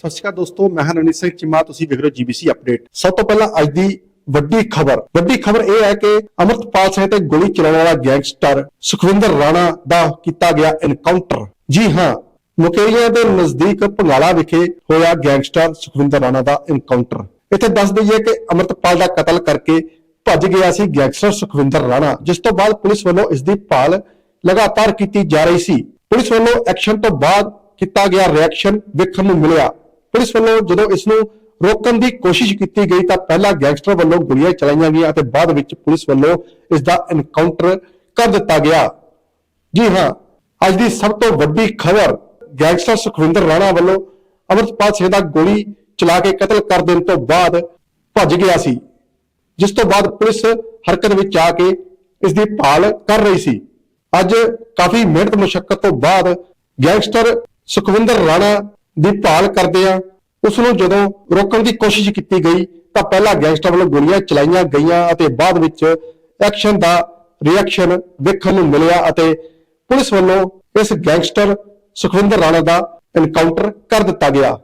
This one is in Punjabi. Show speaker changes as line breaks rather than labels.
ਸਤਿ ਸ਼੍ਰੀ ਅਕਾਲ ਦੋਸਤੋ, ਮੈਂ ਹਾਂ ਰਣਜੀਤ ਸਿੰਘ ਚੀਮਾ, ਤੁਸੀਂ ਵੇਖ ਰਹੇ ਹੋ ਜੀਬੀਸੀ ਅਪਡੇਟ। ਸਭ ਤੋਂ ਪਹਿਲਾਂ ਅੱਜ ਦੀ ਵੱਡੀ ਖਬਰ। ਵੱਡੀ ਖਬਰ ਇਹ ਹੈ ਕਿ ਅਮਰਤਪਾਲ ਸਿੰਘ ਤੇ ਗੋਲੀ ਚਲਾਉਣ ਵਾਲਾ ਗੈਂਗਸਟਰ ਸੁਖਵਿੰਦਰ ਰਾਣਾ ਦਾ ਕੀਤਾ ਗਿਆ ਐਨਕਾਊਂਟਰ ਜੀ ਹਾਂ, ਮੁਕੇਰੀਆਂ ਦੇ ਨਜ਼ਦੀਕ ਭੰਗਾਲਾ ਵਿਖੇ ਹੋਇਆ ਗੈਂਗਸਟਰ ਸੁਖਵਿੰਦਰ ਰਾਣਾ ਦਾ ਐਨਕਾਊਂਟਰ ਇੱਥੇ ਦੱਸ ਦਈਏ ਕਿ ਅਮਰਤਪਾਲ ਦਾ ਕਤਲ ਕਰਕੇ ਭੱਜ ਗਿਆ ਸੀ ਗੈਂਗਸਟਰ ਸੁਖਵਿੰਦਰ ਰਾਣਾ, ਜਿਸ ਤੋਂ ਬਾਅਦ ਪੁਲਿਸ ਵੱਲੋਂ ਇਸ ਦੀ ਭਾਲ ਲਗਾਤਾਰ ਕੀਤੀ ਜਾ ਰਹੀ ਸੀ। ਪੁਲਿਸ ਵੱਲੋਂ ਐਕਸ਼ਨ ਤੋਂ ਬਾਅਦ ਕੀਤਾ ਗਿਆ ਰਿਐਕਸ਼ਨ ਵੇਖਣ ਨੂੰ ਮਿਲਿਆ। ਪੁਲਿਸ ਵੱਲੋਂ ਜਦੋਂ ਇਸ ਨੂੰ ਰੋਕਣ ਦੀ ਕੋਸ਼ਿਸ਼ ਕੀਤੀ ਗਈ ਤਾਂ ਪਹਿਲਾਂ ਗੈਂਗਸਟਰ ਵੱਲੋਂ ਗੋਲੀਆਂ ਚਲਾਈਆਂ ਗਈਆਂ ਅਤੇ ਬਾਅਦ ਵਿੱਚ ਪੁਲਿਸ ਵੱਲੋਂ ਇਸ ਦਾ ਐਨਕਾਊਂਟਰ ਕਰ ਦਿੱਤਾ ਗਿਆ। ਜੀ ਹਾਂ, ਅੱਜ ਦੀ ਸਭ ਤੋਂ ਵੱਡੀ ਖਬਰ ਗੈਂਗਸਟਰ ਸੁਖਵਿੰਦਰ ਰਾਣਾ ਵੱਲੋਂ ਅਮਰਤਪਾਲ ਸਿੰਘ ਦਾ ਗੋਲੀ ਚਲਾ ਕੇ ਕਤਲ ਕਰ ਦੇਣ ਤੋਂ ਬਾਅਦ ਭੱਜ ਗਿਆ ਸੀ, ਜਿਸ ਤੋਂ ਬਾਅਦ ਪੁਲਿਸ ਹਰਕਤ ਵਿੱਚ ਆ ਕੇ ਇਸ ਦੀ ਭਾਲ ਕਰ ਰਹੀ ਸੀ। ਅੱਜ ਕਾਫੀ ਮਿਹਨਤ ਮੁਸ਼ਕਲ ਤੋਂ ਬਾਅਦ ਗੈਂਗਸਟਰ ਸੁਖਵਿੰਦਰ ਰਾਣਾ ਦੀ ਭਾਲ ਕਰਦਿਆਂ ਆ ਉਸ ਨੂੰ ਜਦੋਂ ਰੋਕਣ ਦੀ ਕੋਸ਼ਿਸ਼ ਕੀਤੀ ਗਈ, ਤਾਂ ਪਹਿਲਾਂ ਗੈਂਗਸਟਰ ਵੱਲੋਂ ਗੋਲੀਆਂ ਚਲਾਈਆਂ ਗਈਆਂ ਅਤੇ ਬਾਅਦ ਵਿੱਚ ਐਕਸ਼ਨ ਦਾ ਰਿਐਕਸ਼ਨ ਵੇਖਣ ਨੂੰ ਮਿਲਿਆ ਅਤੇ ਪੁਲਿਸ ਵੱਲੋਂ ਇਸ ਗੈਂਗਸਟਰ ਸੁਖਵਿੰਦਰ ਰਾਣਾ ਦਾ ਐਨਕਾਊਂਟਰ ਕਰ ਦਿੱਤਾ ਗਿਆ।